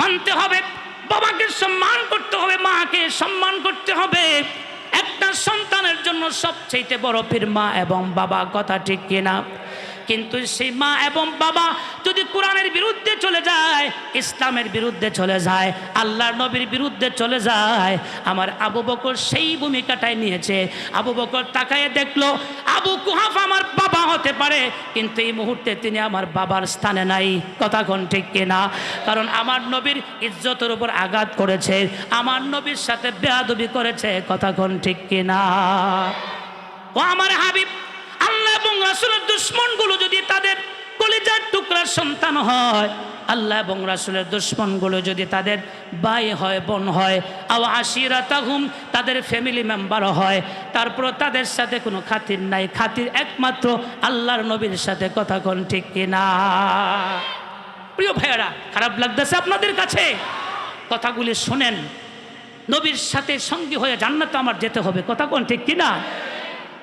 মানতে হবে, বাবাকে সম্মান করতে হবে, মাকে সম্মান করতে হবে। একটা সন্তানের জন্য সবচেয়ে বড় ফির মা এবং বাবা, কথা ঠিক কিনা? কিন্তু সেই মা এবং বাবা যদি কোরআনের বিরুদ্ধে চলে যায়, ইসলামের বিরুদ্ধে চলে যায়, আল্লাহর নবীর বিরুদ্ধে চলে যায়, আমার আবু বকর সেই ভূমিকাটাই নিয়েছে। আবু বকর তাকায় দেখল, আবু কুহাফ আমার বাবা হতে পারে, কিন্তু এই মুহূর্তে তিনি আমার বাবার স্থানে নাই। কথা কোন ঠিক কিনা? কারণ আমার নবীর ইজ্জতের উপর আঘাত করেছে, আমার নবীর সাথে বেয়াদবি করেছে, কথা কোন ঠিক কিনা? ও আমার হাবিব আল্লাহ এবং রাসুলের দুশ্মনগুলো যদি তাদের কলিজার টুকরার সন্তান হয়, আল্লাহ এবং রাসুলের দুশ্মনগুলো যদি তাদের ভাই হয়, বোন হয়, আও আশিরা তাহুম তাদের ফ্যামিলি মেম্বার হয় তারপর তাদের সাথে কোনো খাতির নাই, খাতির একমাত্র আল্লাহর নবীর সাথে কথা কোন ঠিক কিনা? প্রিয় ভাইয়েরা, খারাপ লাগতেছে আপনাদের কাছে? কথাগুলি শোনেন, নবীর সাথে সঙ্গী হয়ে জান্নাতে আমার যেতে হবে, কথা কোন ঠিক কিনা?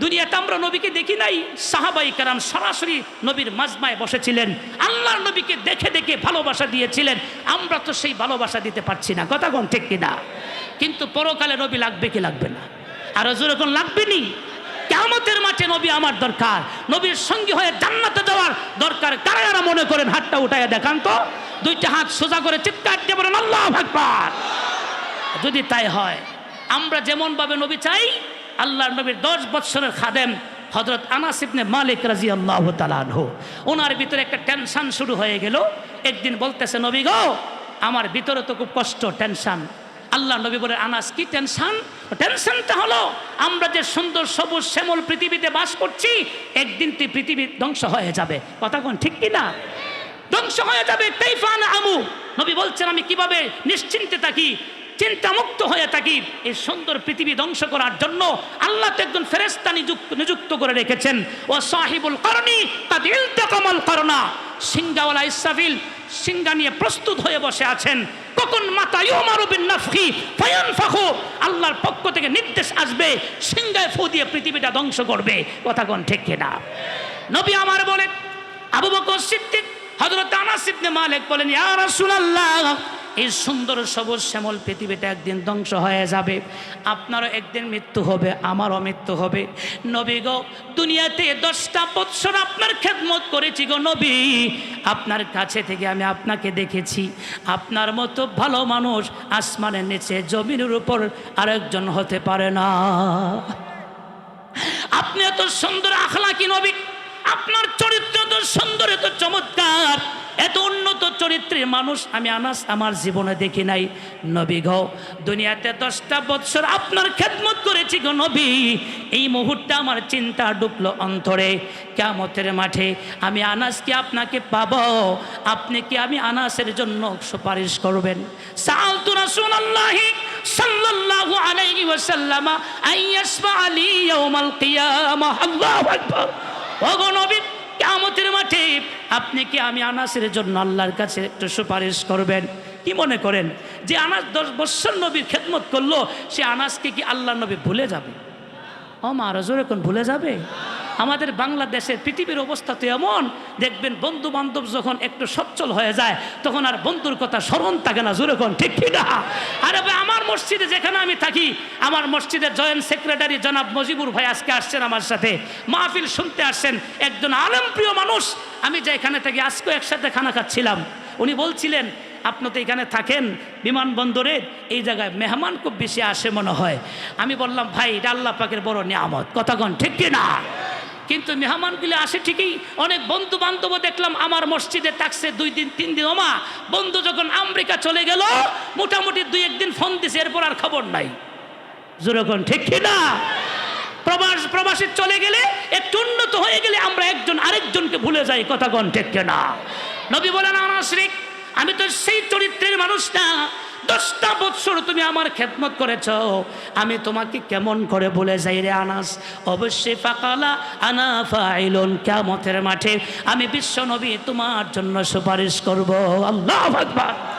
দুনিয়াতে আমরা নবীকে দেখি নাই, সাহাবাই কারাম সরাসরি নবীর মাজমায় বসেছিলেন, আল্লাহর নবীকে দেখে দেখে ভালোবাসা দিয়েছিলেন, আমরা তো সেই ভালোবাসা দিতে পারছি না, কথা কোন ঠিক কিনা? কিন্তু পরকালে নবী লাগবে কি লাগবে না? আর যেরকম লাগবে নি? কেমতের মাঠে নবী আমার দরকার, নবীর সঙ্গী হয়ে জান্নাতে যাওয়ার দরকার, কারা যারা মনে করেন হাতটা উঠাইয়া দেখান তো? দুইটা হাত সোজা করে চিৎকার দিয়ে বলেন, আল্লাহ আকবার! যদি তাই হয়, আমরা যেমনভাবে নবী চাই আল্লাহর নবীর দশ বৎসরের খাদেম হজরত আনাস ইবনে মালিক রাজি আল্লাহ তালানহ ওনার ভিতরে একটা টেনশন শুরু হয়ে গেল। একদিন বলতেছে, নবী গো, আমার ভিতরে তো খুব কষ্ট, টেনশন। আল্লাহ নবী বলে, আনাস, কি টেনশন? টেনশনটা হলো, আমরা যে সুন্দর সবুজ শ্যামল পৃথিবীতে বাস করছি, একদিন তুই পৃথিবী ধ্বংস হয়ে যাবে। কথা কোন ঠিক কি না? ধ্বংস হয়ে যাবে কাইফান আমু? নবী বলছেন, আমি কীভাবে নিশ্চিন্তে থাকি? চিন্তামুক্ত হয়ে থাকি। এই সুন্দর পৃথিবী ধ্বংস করার জন্য আল্লাহ তো একজন ফেরেস্তা নিযুক্ত করে রেখেছেন। ও সাহিবুল করণী তাদ ইলতাকামাল করোনা সিঙ্গাওয়ালা ইসরাফিল সিঙ্গা নিয়ে প্রস্তুত হয়ে বসে আছেন। কখন মাতা ইউমারু বিন নাফখি ফায়ানফাখু। আল্লাহর পক্ষ থেকে নির্দেশ আসবে সিঙ্গায় ফু দিয়ে পৃথিবীটা ধ্বংস করবে। কথা কোন ঠিক কিনা? নবী আমার বলে আবু বকর সিদ্দিক হযরত আনাস ইবনে মালিক বলেন, ইয়া রাসূলুল্লাহ এই সুন্দর সবুজ শ্যামল পৃথিবীটা একদিন ধ্বংস হয়ে যাবে। আপনারও একদিন মৃত্যু হবে, আমারও মৃত্যু হবে। নবী গো, দুনিয়াতে দশটা বৎসর আপনার খেদমত করেছি গো নবী। আপনার কাছে থেকে আমি আপনাকে দেখেছি। আপনার মতো ভালো মানুষ আসমানের নিচে, জমিনের উপর আরেকজন হতে পারে না। আপনি এত সুন্দর আখলাকি নবী। আপনার চরিত্র তো সুন্দর, এত চমৎকার। চরিত্রের মানুষ আমি আনাস আমার জীবনে দেখি নাই। নবী গো, দুনিয়াতে দশটা বৎসর আপনার খেদমত করেছি গো নবী। এই মুহূর্তে আমার চিন্তা ঢুকলো অন্তরে। কেমতের মাঠে আমি আনাসকে আপনাকে পাব? আপনি কি আমি আনাসের জন্য সুপারিশ করবেন? সালতু রাসূলুল্লাহি সাল্লাল্লাহু আলাইহি ওয়াসাল্লাম আইয়াসমা আলী ইয়াউমাল কিয়ামাহ আল্লাহু আকবার। ওগো নবী আপনি কি আমি আনাসের জন্য আল্লাহর কাছে একটু সুপারিশ করবেন? কি মনে করেন? যে আনাস দশ বৎসর নবীর খেদমত করল, সে আনাসকে কি আল্লাহ নবী ভুলে যাবে? ও মহারাজুর এখন ভুলে যাবে? আমাদের বাংলাদেশের পৃথিবীর অবস্থা তো এমন, দেখবেন বন্ধু বান্ধব যখন একটু সচ্ছল হয়ে যায়, তখন আর বন্ধুর কথা স্মরণ থাকে না জোরেখন ঠিক কি না? আরে ভাই, আমার মসজিদে যেখানে আমি থাকি, আমার মসজিদের জয়েন্ট সেক্রেটারি জনাব মজিবুর ভাই আজকে আসছেন আমার সাথে। মাহফিল শুনতে আসছেন, একজন আলমপ্রিয় মানুষ। আমি যে এখানে থাকি আজকেও একসাথে খানা খাচ্ছিলাম, উনি বলছিলেন, আপনি তো এখানে থাকেন বিমানবন্দরে, এই জায়গায় মেহমান খুব বেশি আসে মনে হয়। আমি বললাম, ভাই, এটা আল্লাহ পাকের বড় নিয়ামত। কথাগণ ঠিক কি না? কিন্তু মেহমানগুলি আসে ঠিকই, অনেক বন্ধু বান্ধবও দেখলাম আমার মসজিদে থাকছে দুই দিন, তিন দিন। ওমা, বন্ধু যখন আমেরিকা চলে গেল, মোটামুটি দুই একদিন ফোন দিছে, এরপর আর খবর নাই। যেরকম ঠিক না? প্রবাস প্রবাসে চলে গেলে একটু উন্নত হয়ে গেলে আমরা একজন আরেকজনকে ভুলে যাই, কথা কথাগণ ঠিক না? নবী বলেন আনাসরিক আমি তো সেই চরিত্রের মানুষ না। দশটা বৎসর তুমি আমার খেদমত করেছ। আমি তোমাকে কেমন করে বলে যাই রে আনাস? অবশ্যই ফাকালা আনা ফাইলন কেমতের মাঠে আমি বিশ্ব নবী তোমার জন্য সুপারিশ করব। আল্লাহ আকবার।